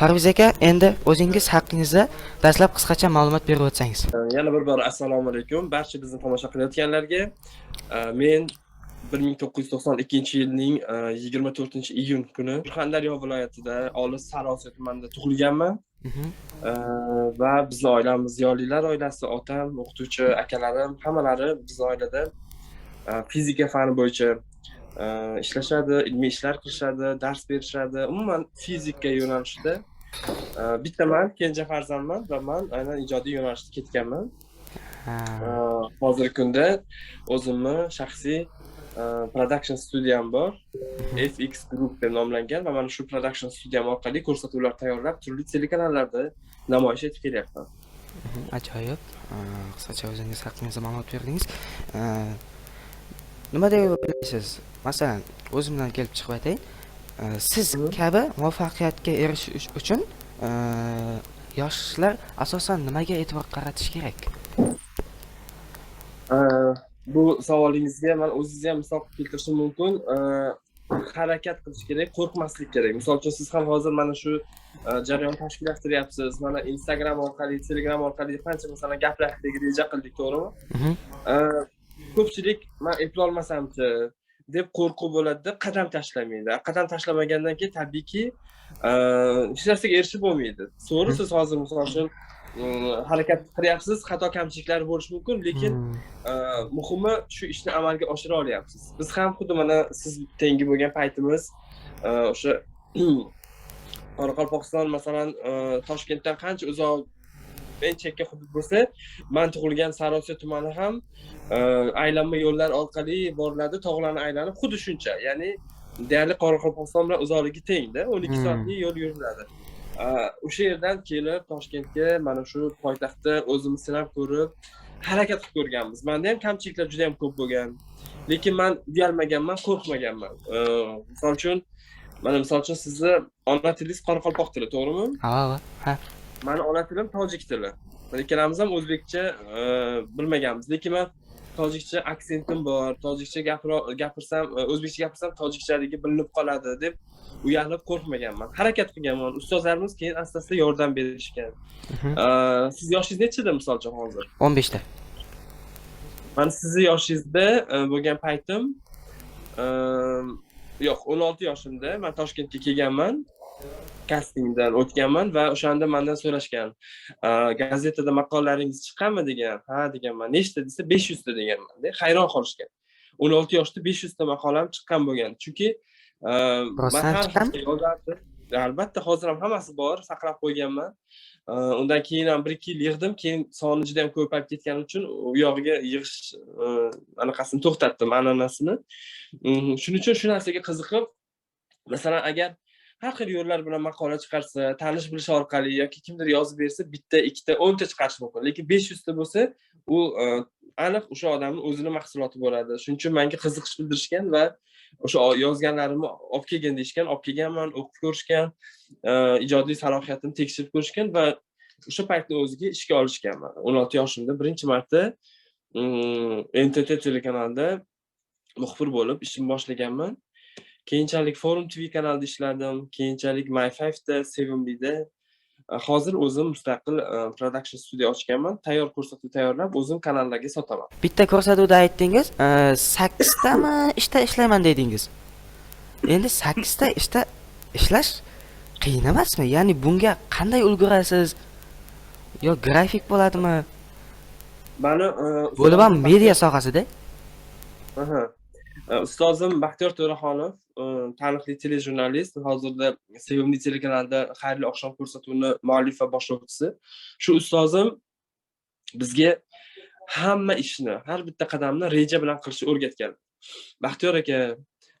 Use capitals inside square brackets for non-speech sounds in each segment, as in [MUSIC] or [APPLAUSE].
parviz aka endi o'zingiz haqingizda dastlab qisqacha ma'lumot berib o'tsangiz. Yana bir bor assalomu alaykum. Barcha bizni tomosha qilayotganlarga men bir ming to'qqiz yuz to'qson ikkinchi yilning yigirma to'rtinchi iyun kuni surxondaryo viloyatida olis sarosiyo tumanida tug'ilganman. Mhm. Va bizni oilamiz ziyolilar oilasi otam o'qituvchi akalarim hammalari bizni oilada fizika fani bo'yicha ishlashadi ilmiy ishlar qilishadi dars berishadi. Umuman fizika yo'nalishida bitta man kenja farzandman va man aynan ijodiy yo'nalishda ketganman. Hozirgi kunda o'zimni shaxsiy uh, production studiyam bor. Fx group deb nomlangan va mana shu production studiyam orqali ko'rsatuvlar tayyorlab turli telekanallarda namoyish etib kelyapman. Mhm, ajoyib. Ha, qisqacha o'zingiz haqingizda ma'lumot berdingiz. Nima deb o'ylaysiz? Masalan o'zimdan kelib chiqib aytayin siz Mhm. kabi muvaffaqiyatga erishish uchun ha, yoshlar asosan nimaga e'tibor qaratish kerak? Uh, bu savolingizga man o'zingiz ham misol qilib keltirishim mumkin. Harakat qilish kerak qo'rqmaslik kerak. Misol uchun siz ham hozir mana shu jarayon tashkillashtiryapsiz mana instagram orqali telegram orqali qancha masalan gaplashdek reja qildik to'g'rimi? Ko'pchilik man eplolmasamchi deb qo'rquv bo'ladida qadam tashlamaydi. Qadam tashlamagandan keyin tabiiyki hech narsaga erishib bo'lmaydi. To'g'ri siz hozir misol uchun harakat qilyapsiz xato kamchiliklar bo'lishi mumkin lekin Hmm. uh, muhimi shu ishni amalga oshira olyapsiz. Biz ham xuddi mana siz tengi bo'lgan paytimiz o'sha [CLEARS THROAT] qoraqalpog'iston masalan toshkentdan qancha uzoq eng chekka hudud bo'lsa man tug'ilgan sarosiyo tumani ham uh, aylanma yo'llar orqali boriladi tog'larni aylanib xuddi shuncha. Ya'ni deyarli qoraqalpog'iston bilan uzoqligi tengda o'n ikki Hmm. soatlik yo'l yuriladi. Uh, o'sha yerdan kelib toshkentga mana shu poytaxtda o'zimiz sinab ko'rib harakat qilib ko'rganmiz. Manda ham kamchiliklar juda yam ko'p bo'lgan. Lekin man uyalmaganman qo'rqmaganman. Uh, misol uchun mana misol uchun sizni ona tilingiz qoraqalpoq tili to'g'rimi? Ha ha mani ona tilim tojik tili. Ikkalamiz ham o'zbekcha e, bilmaganmiz. Lekin man tojikcha aksentim bor tojikcha gapirsam e, o'zbekcha gapirsam tojikchaligi bilinib qoladi deb uyalib qo'rqmaganman. Harakat qilganman. Ustozlarimiz keyin asta asta yordam berishgan. Mhm. E, siz yoshingiz nechida misol uchun hozir? O'n beshta man sizni yoshingizda bo'lgan paytim yo'q o'n olti yoshimda. Man toshkentga kelganman kastingdan o'tganman va o'shanda mandan so'rashgan gazetada maqolalaringiz chiqqanmi degan. Ha deganman. Nechta? desa besh yuzta deganmanda hayron qolishgan. O'n olti yoshda besh yuzta maqolam chiqqan bo'lgan. Chunki man har yozardim albatta hozir ham hammasi bor saqlab qo'yganman. Undan keyin ham bir ikki yil yig'dim. Keyin soni juda yam ko'payib ketgani uchun u yog'iga yig'ish anaqasini to'xtatdim an'anasini. Mm, shuning uchun shu narsaga qiziqib masalan agar har xil yo'llar bilan maqola chiqarsa tanish bilish orqali yoki kimdir yozib bersa bitta ikkita o'nta chiqarish mumkin. Lekin besh yuzta bo'lsa u e, aniq o'sha odamni o'zini mahsuloti bo'ladi. Shuning uchun manga qiziqish bildirishgan va o'sha yozganlarimni olib kelgin deyishgan olib kelganman o'qib ko'rishgan e, ijodiy salohiyatimni tekshirib ko'rishgan va o'sha paytni o'ziga ishga olishganman. O'n olti yoshimda birinchi marta mm, ntt telekanalida muxbir bo'lib ishimni boshlaganman. Keyinchalik forum tv kanalida ishladim keyinchalik my fiveda sevimlida hozir o'zim mustaqil e, production studio ochganman. Tayyor ko'rsatuv tayyorlab o'zim kanallarga sotaman. Bitta ko'rsatuvda aytdingiz e, sakkiztami ishda ishlayman dedingiz. Endi sakkizta ishda ishlash qiyin emasmi? Ya'ni bunga qanday ulgurasiz? Yo grafik bo'ladimi? Mani e, bo'lib ham media sohasida? Ustozim baxtiyor to'raxonov Ehm, taniqli telejurnalist hozirda sevimli telekanalda xayrli oqshom ko'rsatuvini muallif va boshlovchisi shu ustozim bizga hamma ishni har bitta qadamni reja bilan qilishni o'rgatgan. Baxtiyor aka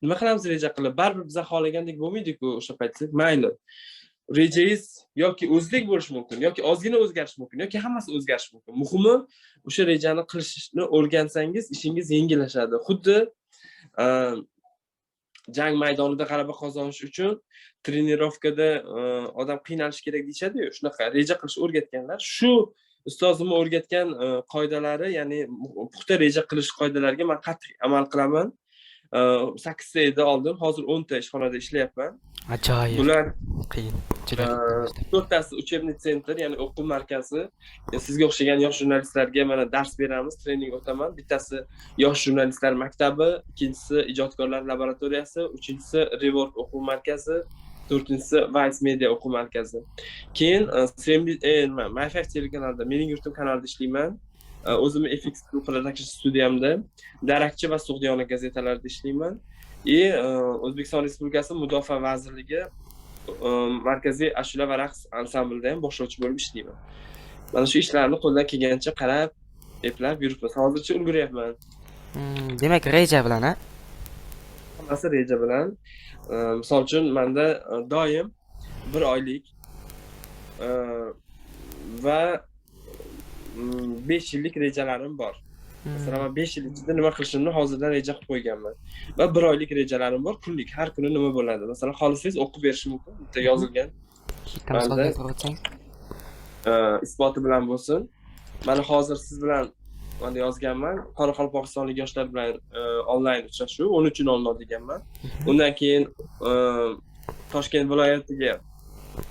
nima qilamiz reja qilib? Baribir biza xohlagandek bo'lmaydiku o'sha paytda mayli. Rejangiz yoki o'zlik bo'lishi mumkin yoki ozgina o'zgarishi mumkin yoki hammasi o'zgarishi mumkin. Muhimi o'sha rejani qilishni o'rgansangiz ishingiz yengillashadi. Xuddi ehm, jang maydonida g'alaba qozonish uchun trenirovkada e, odam qiynalishi kerak deyishadiyu shunaqa reja qilishni o'rgatganlar. Shu ustozimni o'rgatgan e, qoidalari ya'ni puxta reja qilish qoidalariga man qat'iy amal qilaman. Sakkizta edi oldin hozir o'nta ishxonada ishlayapman. Ajoyib. Bular qiyin juda to'rttasi учебный sentr ya'ni o'quv markazi. Sizga o'xshagan yosh jurnalistlarga mana dars beramiz trening o'taman. Bittasi yosh jurnalistlar maktabi ikkinchisi ijodkorlar laboratoriyasi uchinchisi rework o'quv markazi to'rtinchisi vice media o'quv markazi. Keyin e, e, nima myfive telekanalida mening yurtim kanalida ishlayman. E, o'zimni fx production studiyamda darakchi va sug'diyona gazetalarida ishlayman. И e, o'zbekiston respublikasi mudofaa vazirligi markaziy ashula va raqs ansamblida ham boshlovchi bo'lib ishlayman mana shu ishlarni qo'ldan kelgancha qarab eplab yuribmiz hozircha ulguryapman demak reja bilan a hammasi reja bilan? Misol uchun manda e, doim bir oylik e, va mm, besh yillik rejalarim bor masalan man besh yil ichida nima qilishimni hozirdan reja qilib qo'yganman. Va bir oylik rejalarim bor kunlik har kuni nima bo'ladi? Masalan xohlasangiz o'qib berishim mumkin bitta yozilgan. O'tsangiz e, isboti bilan bo'lsin. Mana hozir siz bilan mana yozganman qoraqalpog'istonlik yoshlar bilan onlayn uchrashuv o'n uch nol nol deganman undan keyin toshkent viloyatiga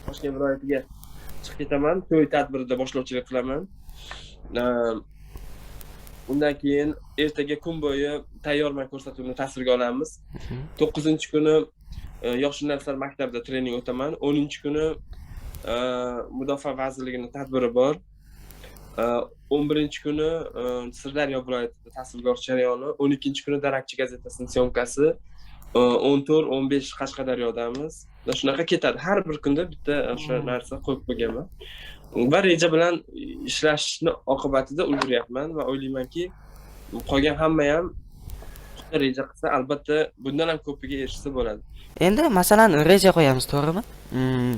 toshkent viloyatiga chiqib ketaman. To'y tadbirida boshlovchilik qilaman undan keyin ertaga kun bo'yi tayyorman ko'rsatuvni tasvirga olamiz. Mhm. to'qqizinchi kuni e, yosh jurnalistlar maktabida trening o'taman. O'ninchi kuni e, mudofaa vazirligini tadbiri bor. E, o'n birinchi kuni sirdaryo viloyatida tasvirgor jarayoni. O'n ikkinchi kuni darakchi gazetasini syomkasi. O'n to'rt o'n besh qashqadaryodamiz. Shunaqa ketadi. Har bir kunda bitta o'sha Hmm. narsa qo'yib qo'yganman va reja bilan ishlashni oqibatida ulguryapman va o'ylaymanki qolgan hamma ham reja qilsa albatta bundan ham ko'piga erishsa bo'ladi endi masalan reja qo'yamiz to'g'rimi Hmm,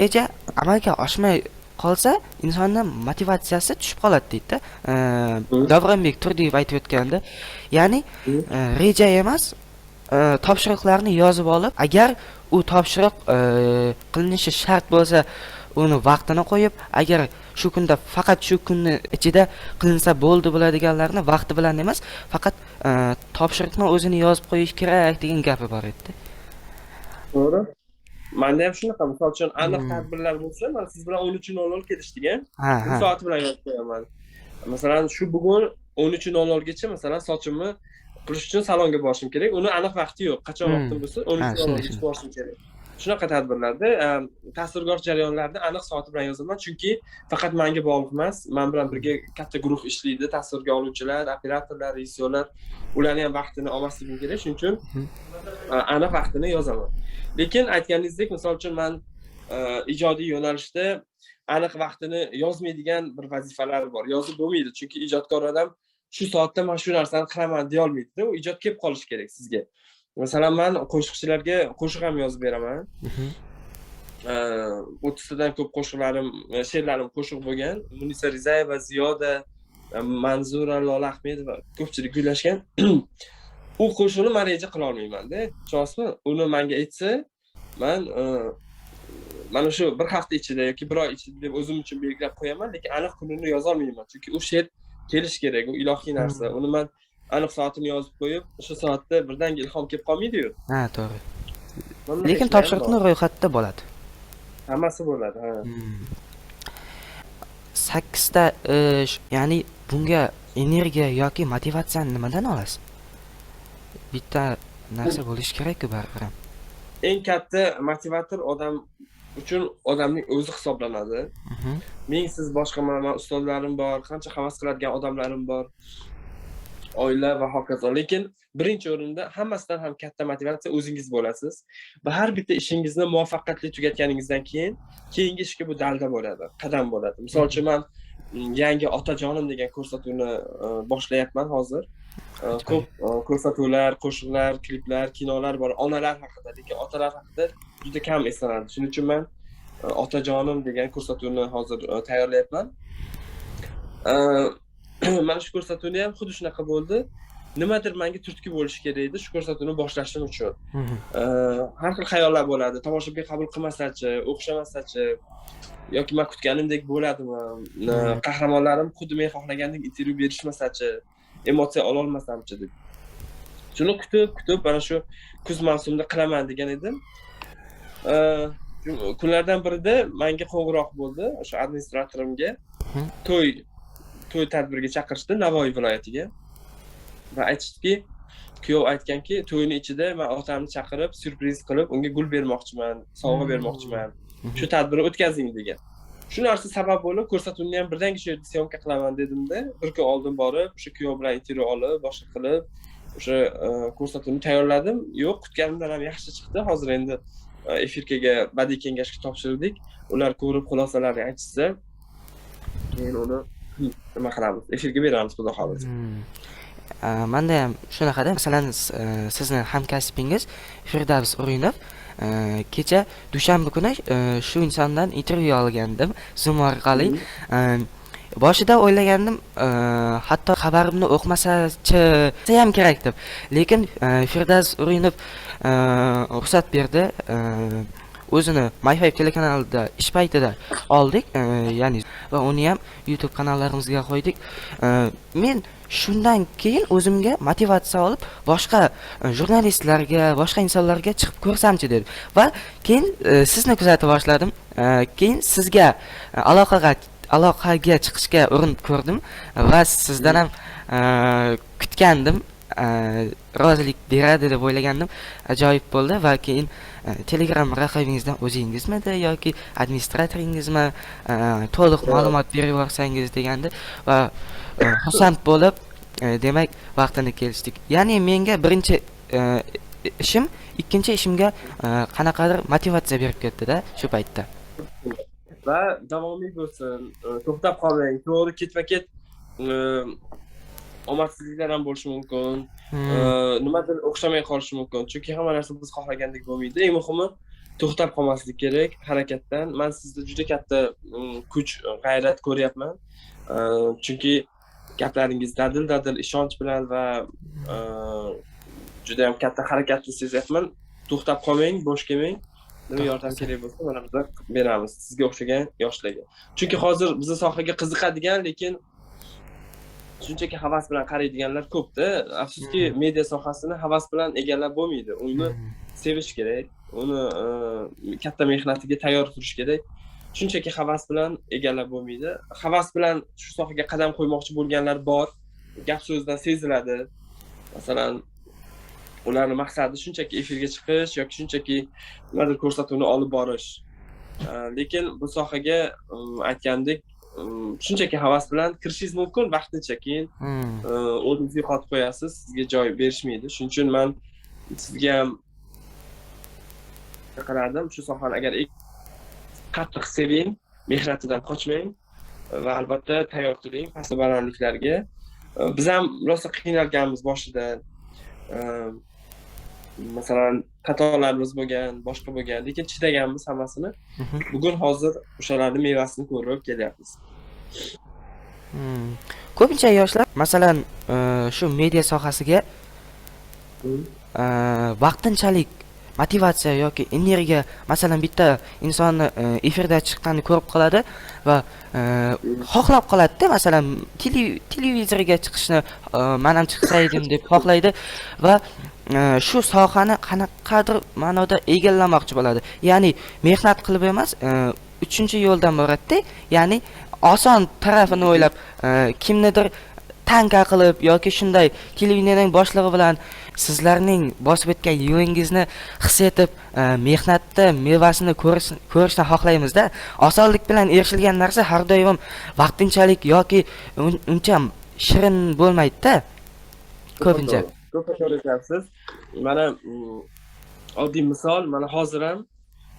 reja amalga oshmay qolsa insonni motivatsiyasi tushib qoladi deydida E, Mm. davronbek turdiyev aytib o'tganda ya'ni Mm. e, reja emas e, topshiriqlarni yozib olib agar u topshiriq e, qilinishi shart bo'lsa uni vaqtini qo'yib agar shu kunda faqat shu kunni ichida qilinsa bo'ldi bo'ladiganlarni vaqti bilan emas faqat e, topshiriqni o'zini yozib qo'yish kerak degan gapi bor edida to'g'ri. Manda ham shunaqa. Misol uchun aniq Hmm. tadbirlar bo'lsa man siz bilan o'n uch nol nol kelishdik a soati bilan yozib qo'yaman. Masalan shu bugun o'n uch nol nolgacha masalan sochimni qilish uchun salonga borishim kerak. Uni aniq vaqti yo'q. Qachon Hmm. vaqtim bo'lsa o'n uch nol nolgacha borishim kerak shunaqa tadbirlarda em, tasvirgor jarayonlarni aniq soati bilan yozaman chunki faqat manga bog'liq emas man bilan birga katta guruh ishlaydi. Tasvirga oluvchilar operatorlar rejissyorlar ularni ham vaqtini olmasligim kerak. Shuning uchun e, aniq vaqtini yozaman. Lekin aytganingizdek misol uchun man e, ijodiy yo'nalishda aniq vaqtini yozmaydigan bir vazifalar bor. Yozib bo'lmaydi. Chunki ijodkor odam shu soatda man shu narsani qilaman deyolmaydida u ijod kelib qolishi kerak sizga. Masalan man qo'shiqchilarga qo'shiq ham yozib beraman. Mhm. O'ttiztadan ko'p qo'shiqlarim e, she'rlarim qo'shiq bo'lgan. Munisa rizayeva ziyoda e, manzura lola ahmedova ko'pchilik kuylashgan [CLEARS THROAT] u qo'shiqni man reja qilolmaymanda tushunyapsizmi uni manga aytsa man e, mana shu bir hafta ichida yoki bir oy ichida deb o'zim uchun belgilab qo'yaman lekin aniq kunini yozolmayman. Chunki u she'r kelishi kerak u ilohiy narsa. Uni man aniq soatini yozib qo'yib o'sha soatda birdaniga ilhom kelib qolmaydiyu ha to'g'ri. Lekin topshiriqni ro'yxatda bo'ladi. Hammasi bo'ladi ha. Hmm. sakkizta ish ya'ni bunga energiya yoki motivatsiyani nimadan olasiz? Bitta narsa bo'lishi kerakku baribir ham. Eng katta motivator odam uchun odamning o'zi hisoblanadi. Mhm. men siz boshqa ustozlarim bor qancha havas qiladigan odamlarim bor oila va hokazo. Lekin birinchi o'rinda hammasidan ham katta motivatsiya o'zingiz bo'lasiz. Va har bitta ishingizni muvaffaqiyatli tugatganingizdan keyin keyingi ishga bu dalda bo'ladi qadam bo'ladi. Misol uchun man mm, yangi otajonim degan ko'rsatuvni e, boshlayapman hozir. E, ko'p e, ko'rsatuvlar qo'shiqlar kliplar kinolar bor. Onalar haqida lekin otalar haqida juda kam eslanadi shuning uchun man otajonim degan ko'rsatuvni hozir tayyorlayapman. [CLEARS THROAT] mana shu ko'rsatuvni ham xuddi shunaqa bo'ldi. Nimadir menga turtki bo'lishi kerak edi shu ko'rsatuvni boshlashim uchun. Har xil xayollar bo'ladi. Tomoshabin qabul qilmasachi o'xshamasachi yoki man kutganimdek bo'ladimi? Qahramonlarim xuddi men xohlagandek intervyu berishmasachi emotsiya ololmasamchi deb. Shuni kutib kutib mana shu kuz mavsumida qilaman degan edim. Kun- kunlardan birida manga qo'ng'iroq bo'ldi o'sha administratorimga. To'y to'y tadbiriga chaqirishdi navoiy viloyatiga va aytishdiki kuyov aytganki to'yni ichida man otamni chaqirib syurpriz qilib unga gul bermoqchiman sovg'a Mhm. bermoqchiman. Mhm. shu tadbirni o'tkazing degan. Shu narsa sabab bo'lib ko'rsatuvni ham birdaniga shu yerda syomka qilaman dedimda bir kun oldin borib o'sha kuyov bilan intervyu olib boshqa qilib o'sha e, ko'rsatuvni tayyorladim. Yo'q kutganimdan ham yaxshi chiqdi. Hozir endi e, efirkaga badiiy kengashga topshirdik ular ko'rib xulosalarni aytishsa keyin uni nima qilamiz efirga beramiz xudo xohlasa. Hmm. Manda ham shunaqada. Masalan e, sizni hamkasbingiz firdavs urinov. E, kecha dushanba kuni e, shu insondan intervyu olgandim zoom orqali E, boshida o'ylagandim hatto xabarimni o'qimasachi ham kerak deb. Lekin firdavs urinov e, ruxsat berdi o'zini myfive telekanalida ish paytida oldik. E, ya'ni va uni ham youtube kanallarimizga qo'ydik. E, men shundan keyin o'zimga motivatsiya olib boshqa e, jurnalistlarga boshqa insonlarga chiqib ko'rsamchi dedim va keyin e, sizni kuzatib boshladim. E, keyin sizga e, aloqaga aloqaga chiqishga urinib ko'rdim va sizdan ham e, kutgandim. E, rozilik beradi deb o'ylagandim. Ajoyib bo'ldi va keyin telegram raqibingizdan o'zingizmidi yoki administratoringizmi to'liq ma'lumot berib yuborsangiz degandi va xursand bo'lib demak vaqtini kelishdik ya'ni menga birinchi ishim ikkinchi ishimga qanaqadir motivatsiya berib ketdida shu paytda va davomiy bo'lsin to'xtab qolmang to'g'ri ketma ket omadsizliklar ham bo'lishi mumkin Hmm. nimadir o'xshamay qolishi mumkin. Chunki hamma narsa biz xohlagandek bo'lmaydi. Eng muhimi to'xtab qolmaslik kerak harakatdan. Man sizda juda katta mm, kuch g'ayrat ko'ryapman. Chunki gaplaringiz dadil dadil ishonch bilan va juda yam katta harakatni sezyapman. To'xtab qolmang bo'sh kelmang. Nima yordam kerak bo'lsa mana bizlar qilib beramiz. Sizga o'xshagan yoshlarga. Chunki hozir bizni sohaga qiziqadigan lekin shunchaki havas bilan qaraydiganlar ko'pda. Afsuski Mhm. media sohasini havas bilan egallab bo'lmaydi. Uni Hmm. sevish kerak. Uni e, katta mehnatiga tayyor turish kerak. Shunchaki havas bilan egallab bo'lmaydi. Havas bilan shu sohaga qadam qo'ymoqchi bo'lganlar bor. Gap so'zdan seziladi. Masalan ularni maqsadi shunchaki efirga chiqish yoki shunchaki nimadir ko'rsatuvni olib borish. E, lekin bu sohaga um, aytgandek shunchaki havas bilan kirishingiz mumkin vaqtincha keyin Hmm. e, o'zingiz yo'qotib qo'yasiz sizga joy berishmaydi. Shuning uchun man sizga ham chaqirardim shu sohani agar qattiq seving mehnatidan qochmang va albatta tayyor turing past balandliklarga biz ham rosa qiynalganmiz boshida masalan xatolarimiz bo'lgan boshqa bo'lgan lekin chidaganmiz hammasini Mhm. bugun hozir o'shalarni mevasini ko'rib kelyapmiz Hmm. ko'pincha yoshlar masalan e, shu media sohasiga e, vaqtinchalik motivatsiya yoki energiya masalan bitta insonni e, efirda chiqqanini ko'rib qoladi va e, xohlab qoladida masalan televizorga chiqishni e, man ham chiqsa edim deb xohlaydi va shu sohani qanaqadir ma'noda egallamoqchi bo'ladi. Ya'ni mehnat qilib emas uchinchi yo'ldan boradida ya'ni oson tarafini o'ylab kimnidir tanka qilib yoki shunday televideniyaning boshlig'i bilan sizlarning bosib o'tgan yo'lingizni his etib e, mehnatni mevasini ko'rish- ko'rishni xohlaymizda. Osonlik bilan erishilgan narsa har doim vaqtinchalik yoki un- uncha shirin bo'lmaydida. Ko'pincha. Ko'p to'g'ri aytyapsiz mana mm, oddiy misol mana hozir ham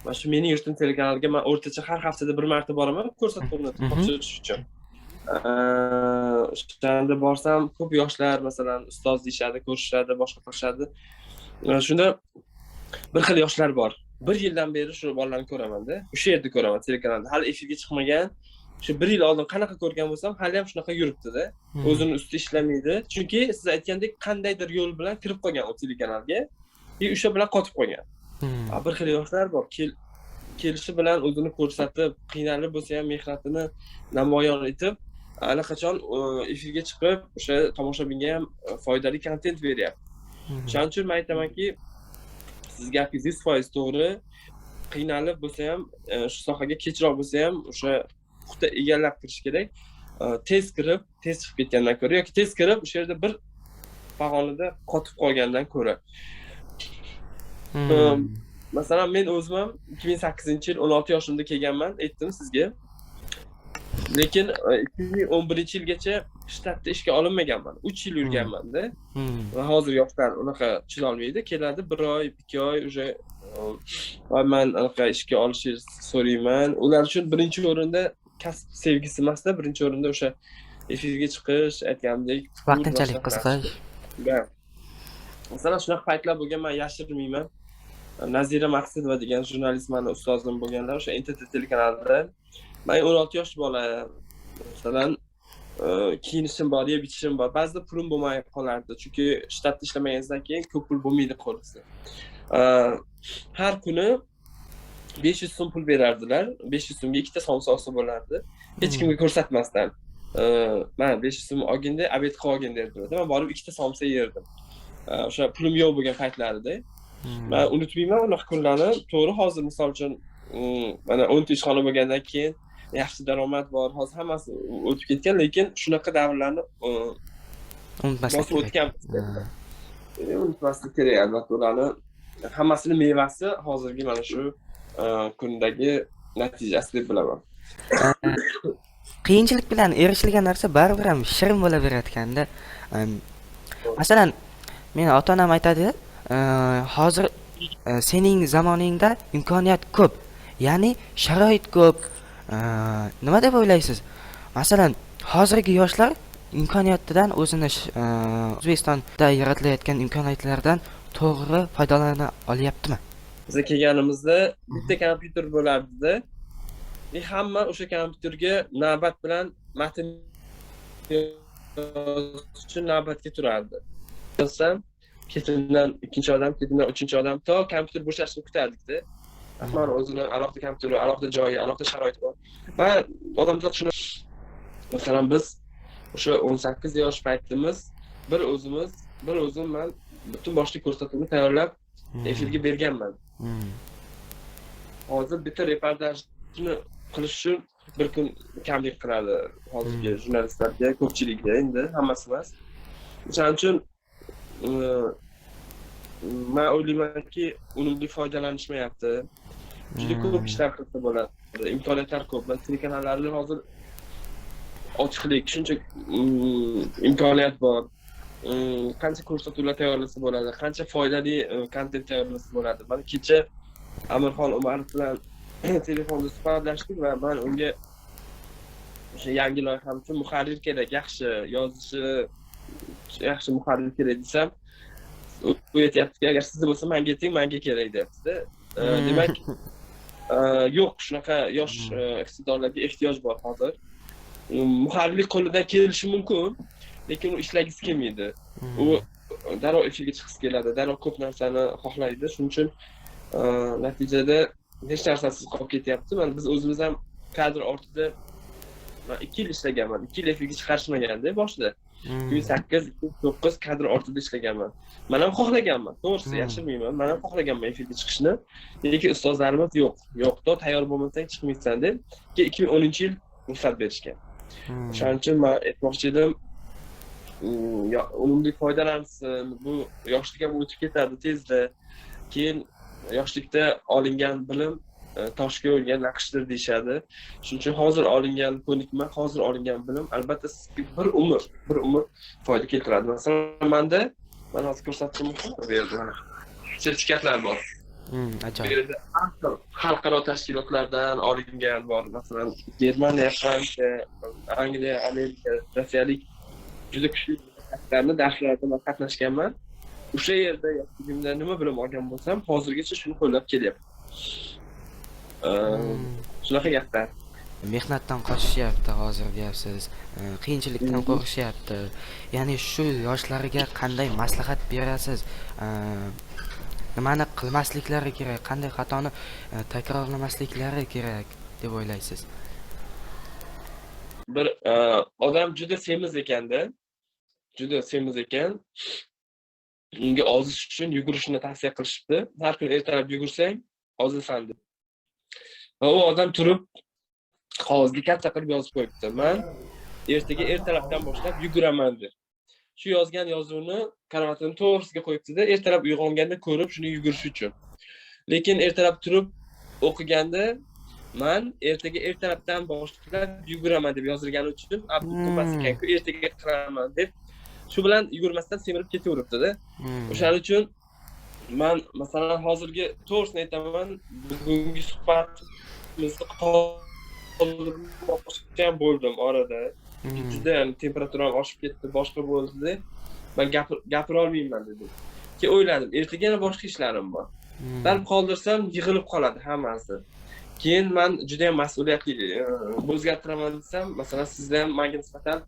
mana shu mening yurtim telekanaliga man o'rtacha har haftada bir marta boraman ko'rsatuvni Mhm. topshirish uchun o'shanda borsam ko'p yoshlar masalan ustoz deyishadi ko'rishadi boshqa qilishadi. Shunda bir xil yoshlar bor. Bir yildan beri shu bolalarni ko'ramanda o'sha yerda ko'raman telekanalda. Hali efirga chiqmagan. Shu bir yil oldin qanaqa ko'rgan bo'lsam hali ham shunaqa yuribdida Hmm. o'zini ustida ishlamaydi. Chunki siz aytgandek qandaydir yo'l bilan kirib qolgan u telekanalga. И o'sha bilan qotib qolgan. Hmm. Bir xil yoshlar bor. Kel- kelishi bilan o'zini ko'rsatib qiynalib bo'lsa ham mehnatini namoyon etib allaqachon e, efirga chiqib o'sha tomoshabinga ham e, foydali kontent beryapti Mhm. O'shaning uchun men aytamanki, siz gapingiz yuz foiz to'g'ri. Qiynalib bo'lsa ham, e, shu sohaga kechroq bo'lsa ham o'sha puxta egallab kirish kerak. Tez kirib, tez chiqib ketgandan ko'ra yoki tez kirib o'sha yerda bir pog'onada qotib qolgandan ko'ra. Hmm. Masalan, men o'zim ham 2008-yil 16 yoshimda kelganman, aytdim sizga. Lekin e, 2011 yilgacha shtatda ishga olinmaganman. 3 yil yurganman-da. Hmm. Va hozir yoshlar unaqa chidolmaydi. Keladi 1 oy, 2 oy уже voy man anaqa ishga olishingizni so'rayman. Ular uchun birinchi o'rinda kasb sevgisi emasda, birinchi o'rinda o'sha efirga chiqish, aytganimdek, va Vaqtinchalik qiziqish. Masalan, shunaqa paytlar bo'lgan, men yashirmayman. Nazira Maqsudova degan jurnalist mani ustozim bo'lganlar, o'sha NTT telekanalida. Men 16 yosh bola. Masalan, e, kiyinishim bor, yeb ichishim bor. Ba'zida pulim bo'lmay qolardi, chunki shtatda ishlamaganingizdan keyin ko'p pul bo'lmaydi qo'lingizda. E, Har kuni 500 so'm pul berardilar. 500 so'mga ikkita somsa olsa bo'lardi. Hech kimga ko'rsatmasdan. E, Man 500 so'm olganda, obed qilib olgin derdilar. Men borib ikkita somsa yerdim. E, O'sha pulim yo'q bo'lgan paytlarida. Hmm. Man unutmayman unaqa kunlarni. To'g'ri hozir misol uchun mm, mana 10 ta ishxona bo'lgandan keyin yaxshi daromad bor. Hozir hammasi o'tib ketgan, lekin shunaqa davrlarni e, Unutmaslik kerak. o'tganmiz. Ha. E, Unutmaslik kerak albatta ularni. Hammasini mevasi hozirgi mana shu e, kundagi natijasi deb bilaman. [COUGHS] qiyinchilik bilan erishilgan narsa baribir ham shirin bo'laverayotganda masalan meni ota onam aytadi hozir sening zamoningda imkoniyat ko'p ya'ni sharoit ko'p nima deb o'ylaysiz masalan hozirgi yoshlar imkoniyatidan o'zini e, o'zbekistonda yaratilayotgan imkoniyatlardan to'g'ri foydalana olyaptimi Biz kelganimizda bitta kompyuter bo'lardi-da. E hamma o'sha kompyuterga navbat bilan matn yozish uchun navbatga turardi. Yozsam, ketimdan ikkinchi odam, ketimdan uchinchi odam to kompyuter bo'shashini kutardik-da. Rahmat o'zini alohida kompyuteri, alohida joyi, alohida sharoiti bor. Va odamzod shuni masalan biz o'sha 18 yosh paytimiz bir o'zimiz, bir o'zim man butun boshli ko'rsatuvni tayyorlab efirga berganman. Hmm. hozir bitta reportajni qilish uchun bir kun kamlik qiladi hozirgi Hmm. jurnalistlarga ko'pchilikga endi hammasi emas o'shaning uchun e, man o'ylaymanki unumli foydalanishmayapti juda ko'p Hmm. ishlar qilsa bo'ladi. Imkoniyatlar ko'p man telekanallarni hozir ochiqlik shuncha mm, imkoniyat bor. Mm, qancha ko'rsatuvlar tayyorlasa bo'ladi qancha foydali e, kontent tayyorlasa bo'ladi. Mana kecha amirxon umarov bilan [CLEARS THROAT] telefonda suhbatlashdik va man unga o'sha yangi loyiham uchun muharrir kerak yaxshi yozishi yaxshi muharrir kerak desam u aytyaptiki agar sizda bo'lsa manga ayting manga kerak deyaptida. E, Hmm. demak e, [LAUGHS] yo'q shunaqa yosh e, iqtidorlarga ehtiyoj bor hozir. Muharrirlik qo'lidan kelishi mumkin lekin u ishlagisi kelmaydi. U darrov efirga chiqgisi keladi darrov ko'p narsani xohlaydi. Shuning uchun e, natijada hech narsasiz qolib ketyapti. Mana biz o'zimiz ham kadr ortida man ikki yil ishlaganman ikki yil efirga chiqarishmaganda boshida. Ikki ming sakkiz ikki ming to'qqiz kadr ortida ishlaganman man ham xohlaganman to'g'risi Hmm. yashirmayman man ham xohlaganman efirga chiqishni lekin ustozlarimiz yo'q yo'q to tayyor bo'lmasang chiqmaysan deb keyin ikki ming o'ninchi yil ruxsat berishgan Hmm. O'shaning uchun man aytmoqchi edim, mm, unumli foydalansin. Bu yoshlik ham o'tib ketadi tezda. Keyin yoshlikda olingan bilim toshga o'rgan naqshdir deyishadi. Shuning uchun hozir olingan ko'nikma, hozir olingan bilim albatta sizga bir umr, bir umr foyda keltiradi. Masalan, menda man hozir ko'rsatishim mumkin bu yerda mana sertifikatlar bor. Hmm, Bu ajoyib yerda har xil xalqaro tashkilotlardan olingan bor. Masalan, Germaniya, Fransiya, Angliya, Amerika, rossiyalik juda kuchli darslarida man qatnashganman. O'sha yerda yoshligimda nima bilim olgan bo'lsam, hozirgacha shuni qo'llab kelyapman. Shunaqa gaplar. mehnatdan qochishyapti hozir deyapsiz qiyinchilikdan Mhm. qo'rqishyapti ya'ni shu yoshlarga qanday maslahat berasiz nimani qilmasliklari kerak qanday xatoni e, takrorlamasliklari kerak deb o'ylaysiz Bir e, odam juda semiz ekanda, juda semiz ekan. unga ozish uchun yugurishni tavsiya qilishibdi har kuni ertalab yugursang ozasan deb va u odam turib qog'ozga katta qilib yozib qo'yibdi man ertaga ertalabdan boshlab yuguraman deb shu yozgan yozuvni karavotini to'g'risiga qo'yibdida ertalab uyg'onganda ko'rib shuni yugurish uchun lekin ertalab turib o'qiganda man ertaga ertalabdan boshlab yuguraman deb yozilgani uchun "A, bu qilmas Hmm. ekanku ertaga qilaman deb shu bilan yugurmasdan semirib ketaveribdida Hmm. o'shaning uchun man masalan hozirgi to'g'risini aytaman bugungi suhbatimizni qoldirmoqchi ham bo'ldim orada Hmm. juda yam temperaturam oshib ketdi boshqa bo'ldida man gapir gapira olmayman dedim. Keyin o'yladim ertaga yana boshqa ishlarim bor Hmm. dal qoldirsam yig'ilib qoladi hammasi keyin man juda yam mas'uliyatli o'zgartiraman desam masalan sizda ham manga nisbatan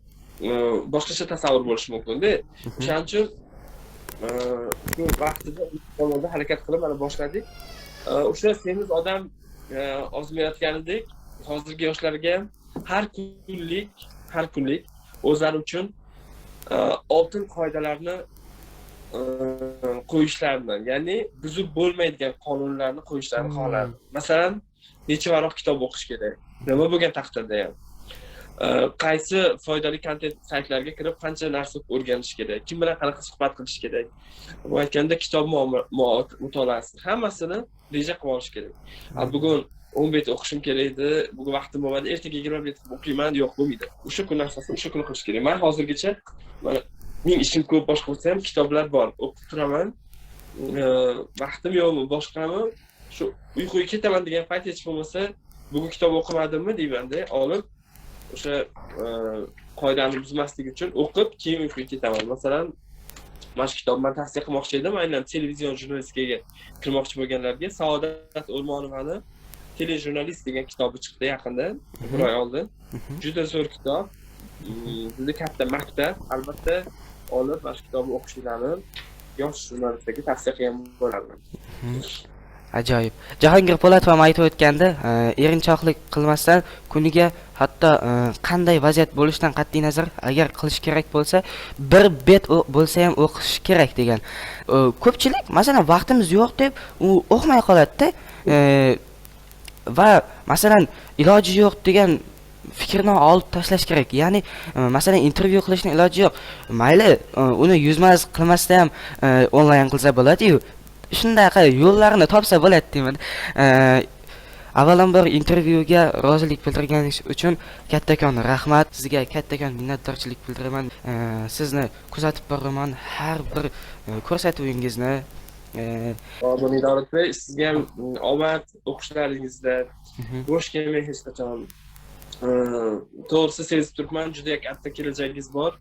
e, boshqacha tasavvur bo'lishi mumkinda o'shaning uchun shu vaqtida tomonda harakat qilib mana boshladik. O'sha semiz odam ozmayotganidek hozirgi yoshlarga har kunlik har kunlik o'zlari uchun oltin qoidalarni qo'yishlarini ya'ni buzib bo'lmaydigan qonunlarni qo'yishlarini Hmm. xohlardim masalan necha varaq kitob o'qish kerak. Nima bo'lgan taqdirda ham qaysi foydali kontent saytlarga kirib qancha narsa o'rganish kerak kim bilan qanaqa suhbat qilish kerak? Bu aytganda kitob mutolaasi hammasini reja qilib olish kerak. A bugun o'n bet o'qishim kerak edi bugun vaqtim bo'lmadi ertaga yigirma bet o'qiyman yo'q bo'lmaydi. O'sha kun narsasini o'sha kuni qilish kerak. Man hozirgacha mening ishim ko'p boshqa bo'lsa ham kitoblar bor. O'qib turaman. Vaqtim yo'qmi boshqami shu uyquga ketaman degan payt hech bo'lmasa bugun kitob o'qimadimmi deymanda olib o'sha e, qoidani buzmaslik uchun o'qib keyin uyquga ketaman. Masalan mana shu kitobni man tavsiya qilmoqchi edim. Aynan televizion jurnalistikaga kirmoqchi bo'lganlarga saodat o'rmonovani telejurnalist degan kitobi chiqdi yaqinda. Bir oy oldin Mhm. juda zo'r kitob. Mm, juda katta maktab. Albatta olib mana shu kitobni o'qishlarini yosh jurnalistlarga tavsiya qilgan bo'lardim ajoyib. Jahongir po'latov aytib o'tganda e, erinchoqlik qilmasdan kuniga hatto e, qanday vaziyat bo'lishidan qat'iy nazar agar qilish kerak bo'lsa bir bet bo'lsa ham o'qish kerak degan. E, ko'pchilik masalan vaqtimiz yo'q deb u o'qimay qoladida va masalan iloji yo'q degan fikrni olib tashlash kerak. Ya'ni masalan intervyu qilishni iloji yo'q. Mayli uni yuzma yuz qilmasdan ham onlayn qilsa bo'ladiyu. Shunaqa yo'llarini topsa bo'ladi deyman avvalambor intervyuga rozilik bildirganingiz uchun kattakon rahmat sizga kattakon minnatdorchilik bildiraman sizni kuzatib boraman har bir e, ko'rsatuvingizni Obuna Idoratbey, sizga ham mm, omad o'qishlaringizda mhm. bo'sh kelmang hech qachon. To'g'risi sezib turibman, juda katta kelajagingiz bor.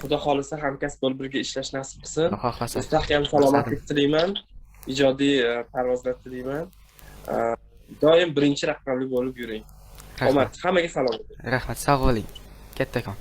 Xudo xohlasa hamkasb bo'lib birga ishlash nasib qilsin. Xohlasa Mustahkam salomatlik tilayman. Ijodiy e, parvozlar. E, Doim birinchi raqamli bo'lib yuring. Omad hammaga salom. rahmat sog' bo'ling kattakon